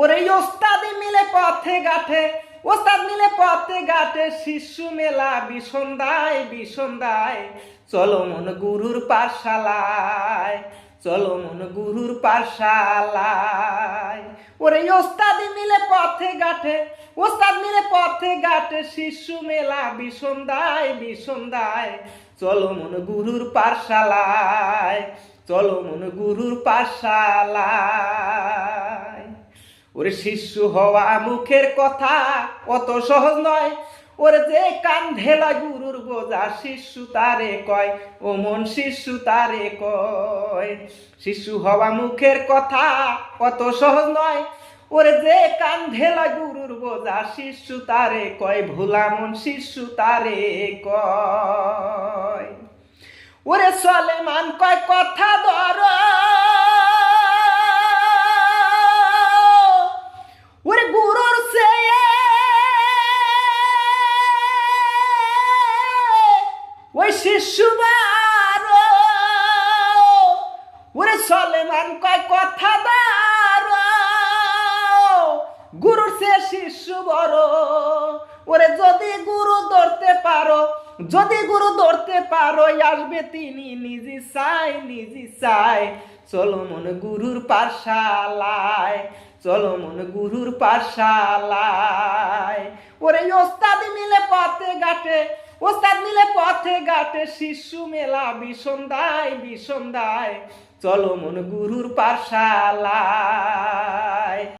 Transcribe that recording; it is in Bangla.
ওরে ওস্তাদি মিলে পথে গাঠে ওস্তাদ মিলে পথে গাঠে শিশু মেলা বিসন্দায় বিসন্দায় চলো মন গুরুর পাঠশালায়, চলো মন গুরুর পাঠশালায়। ওরে ওস্তাদি মিলে পথে গাঠে ওস্তাদ মিলে পথে গাঠে শিশু মেলা বিসন্দায় বিসন্দায় চলো মন গুরুর পাঠশালায়, চলো মন গুরুর পাঠশালায়। ওরে শিশু হওয়া মুখের কথা অত সহজ নয়। ওরে যে কান্ধে লয় গুরুর বোঝা, শিশু তারে কয়, ও মন শিশু তারে কয়। শিশু হওয়া মুখের কথা অত সহজ নয়। ওরে যে কান্ধে লয় গুরুর বোঝা, শিশু তারে কয়, ভোলা মন শিশু তারে কয়। ওরে সলেমান কয়, কথা ওই শিশু বারো ওরে সলেমান, কয় কথা দার গুরুর সে শিশু বড়। ওরে যদি গুরু ধরতে পারো, যদি গুরু ধরতে পারো, আসবে তিনি নিজে চাই নিজে চাই। চলো মন গুরুর পাঠশালায়, চলো মন গুরুর পাঠশালায়। ওরে ওস্তাদ মিলে পথে ঘাটে, ওস্তাদ মিলে পথে ঘাটে, শিশু মেলা বিসন্দায় বিসন্দায় চলো মন গুরুর পাঠশালায়।